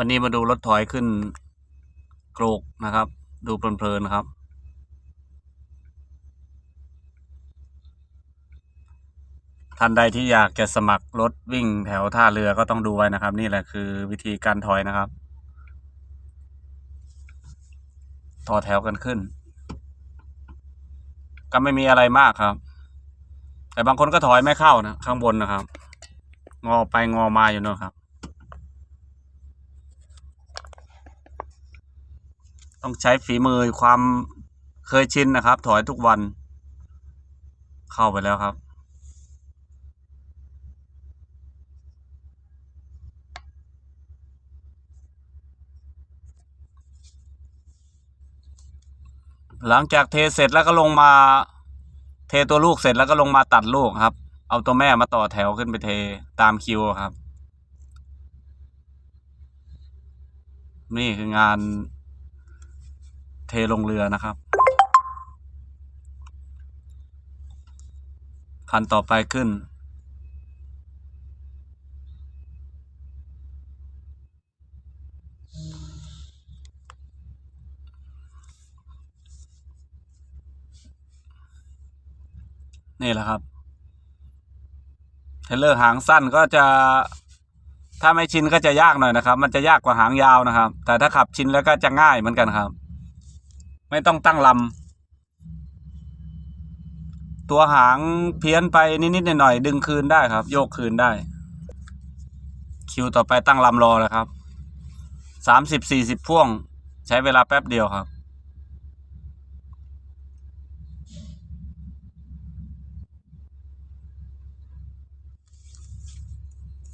วันนี้มาดูรถถอยขึ้นโกรกนะครับ ดูเพลินๆนะครับ ท่านใดที่อยากจะสมัครรถวิ่งแถวท่าเรือก็ต้องดูไว้นะครับ นี่แหละคือวิธีการถอยนะครับ ต่อแถวกันขึ้น ก็ไม่มีอะไรมากครับ แต่บางคนก็ถอยไม่เข้านะ ข้างบนนะครับ งอไปงอมาอยู่นะครับ ต้องใช้ฝีมือความเคยชินนะครับ ถอยทุกวัน เข้าไปแล้วครับ หลังจากเทเสร็จแล้วก็ลงมา เทตัวลูกเสร็จแล้วก็ลงมาตัดลูกครับ เอาตัวแม่มาต่อแถวขึ้นไปเทตามคิวครับ นี่คืองาน เทลงเรือนะครับ คันต่อไปขึ้น นี่แหละครับเทรลเลอร์หางสั้นก็จะถ้าไม่ชินก็จะยากหน่อยนะครับ มันจะยากกว่าหางยาวนะครับ แต่ถ้าขับชินแล้วก็จะง่ายเหมือนกันครับ ไม่ต้องตั้งลำตัวหางเพี้ยนไปนิดๆหน่อยๆดึงคืนได้ครับ โยกคืนได้ คิวต่อไปตั้งลำรอแล้วครับสามสิบสี่สิบพ่วง ใช้เวลาแป๊บเดียวครับ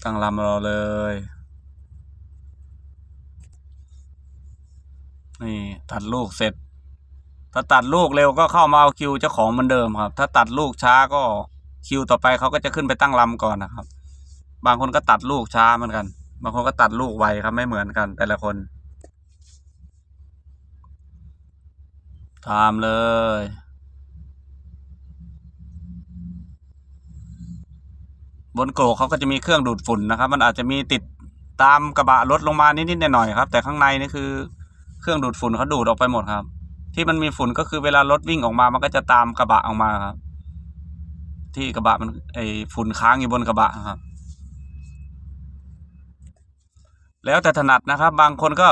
ตั้งลำรอเลย นี่ ตัดลูกเสร็จ ถ้าตัดลูกเร็วก็เข้ามาเอาคิวเจ้าของเหมือนเดิมครับ ถ้าตัดลูกช้าก็คิวต่อไปเขาก็จะขึ้นไปตั้งลำก่อนนะครับ บางคนก็ตัดลูกช้าเหมือนกัน บางคนก็ตัดลูกไวครับไม่เหมือนกันแต่ละคนทำเลย บนโกรเขาก็จะมีเครื่องดูดฝุ่นนะครับ มันอาจจะมีติดตามกระบะรถลงมานิดๆหน่อยๆครับ แต่ข้างในนี่คือ เครื่องดูดฝุ่นเขาดูดออกไปหมดครับ ที่มันมีฝุ่นก็คือเวลารถวิ่งออกมามันก็จะตามกระบะออกมาครับ ที่กระบะมันไอฝุ่นค้างอยู่บนกระบะครับ แล้วแต่ถนัดนะครับ บางคนก็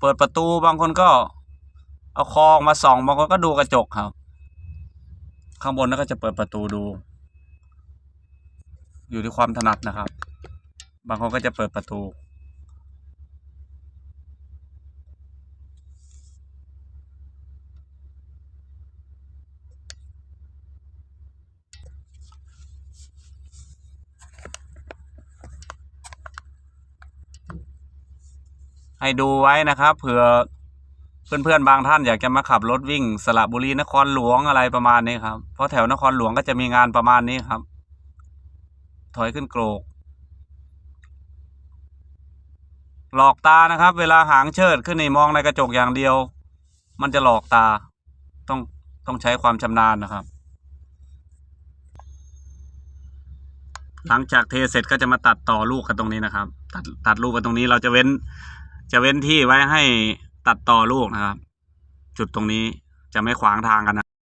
เปิดประตูบางคนก็เอาคอออกมาส่องบางคนก็ดูกระจกครับ ข้างบนนั่นก็จะเปิดประตูดู อยู่ที่ความถนัดนะครับ บางคนก็จะเปิดประตู ให้ดูไว้นะครับ เผื่อเพื่อนๆบางท่านอยากจะมาขับรถวิ่ง สระบุรีนครหลวงอะไรประมาณนี้ครับ เพราะแถวนครหลวงก็จะมีงานประมาณนี้ครับ ถอยขึ้นโกรก หลอกตานะครับ เวลาหางเชิดขึ้นนี่มองในกระจกอย่างเดียว มันจะหลอกตา ต้องต้องใช้ความชำนาญนะครับ หลังจากเทเสร็จก็จะมาตัดต่อลูกกันตรงนี้นะครับ ตัดตัดลูกกันตรงนี้เราจะเว้น จะเว้นที่ไว้ให้ตัดต่อลูกนะครับ จุดตรงนี้จะไม่ขวางทางกันนะ